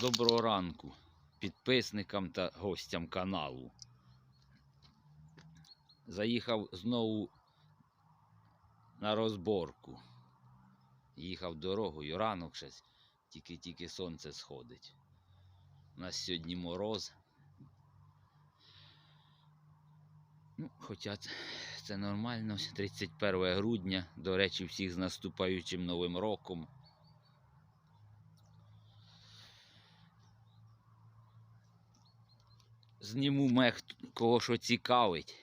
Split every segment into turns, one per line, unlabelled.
Доброго ранку підписникам та гостям каналу. Заїхав знову на розборку. Їхав дорогою, ранок щось, тільки-тільки сонце сходить. У нас сьогодні мороз. Ну, хоча це, нормально, 31 грудня. До речі, всіх з наступаючим Новим роком. Зніму мех, кого що цікавить.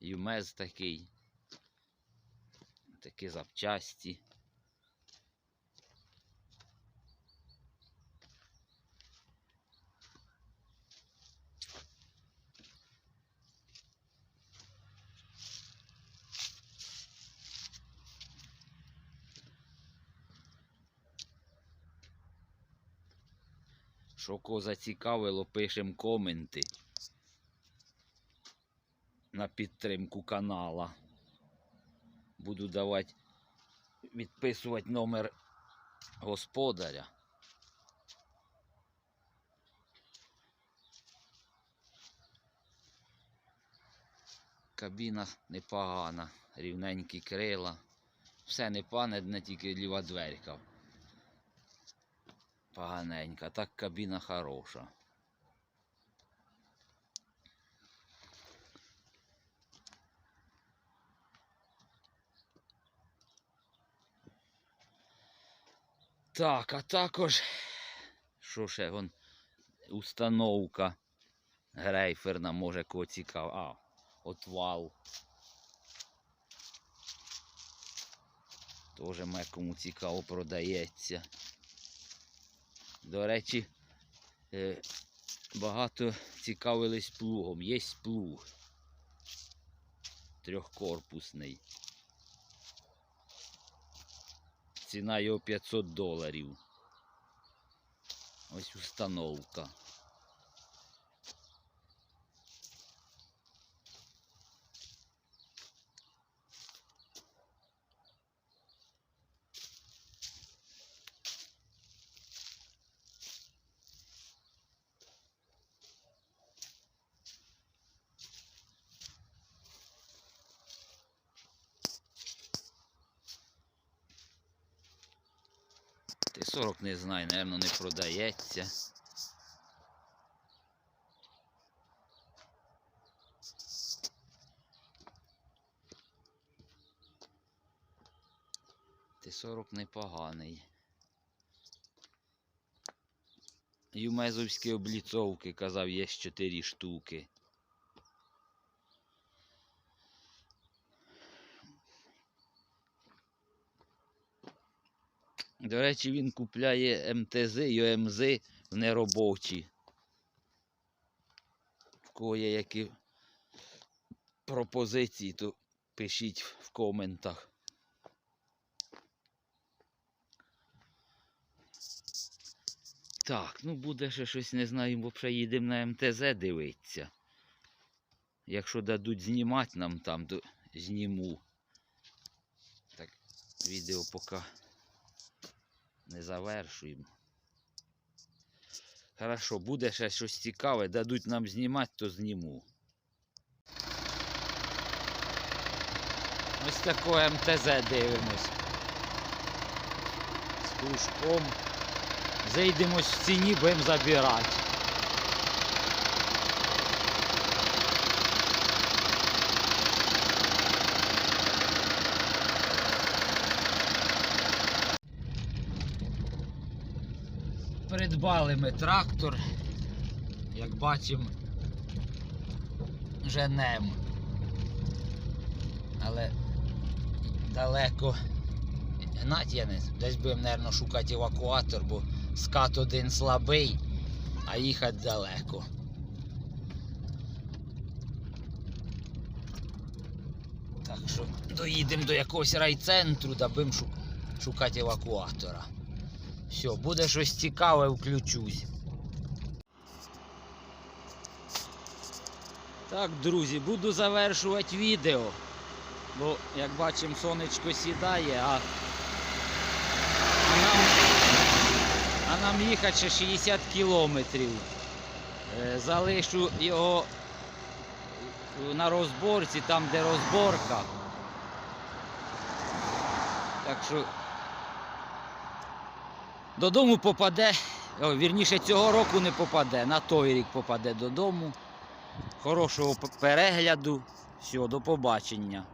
Юмез такий. Такі запчасті. Що кого зацікавило, пишемо коменти на підтримку канала. Буду давати відписувати номер господаря. Кабіна непогана, рівненькі крила. Все не пане, не тільки ліва дверка. Поганенька, так кабіна хороша. Так, а також, що ще вон, установка грейферна, може кого цікаво. А, отвал. Тоже ме кому цікаво продається. До речі, е, багато цікавились плугом. Є плуг трьохкорпусний. Ціна його 500 доларів. Ось установка. Т-40 не знаю, напевно, не продається. Т-40 непоганий. Юмезовські обліцовки, казав, є 4 штуки. До речі, він купляє МТЗ і ОМЗ в неробочі. В кого є які пропозиції, то пишіть в коментах. Так, ну буде ще щось, не знаю, взагалі їдемо на МТЗ дивитися. Якщо дадуть знімати нам там, то зніму. Так, відео поки не завершуємо. Хорошо, буде ще щось цікаве, дадуть нам знімати, то зніму. Ось такое МТЗ дивимось. З кружком. Зайдемось в ціні, будемо забирати. Придбали ми трактор, як бачимо, женем. Але далеко. Натянець, десь будемо, мабуть, шукати евакуатор, бо скат один слабий, а їхати далеко. Так що доїдемо до якогось райцентру, да будемо шукати евакуатора. Все, буде щось цікаве, включусь. Так, друзі, буду завершувати відео. Бо, як бачимо, сонечко сідає, а, а, нам, а нам їхати ще 60 кілометрів. Е, Залишу його на розборці, там де розборка. Так що додому попаде, о, вірніше цього року не попаде, на той рік попаде додому. Хорошого перегляду. Все, до побачення.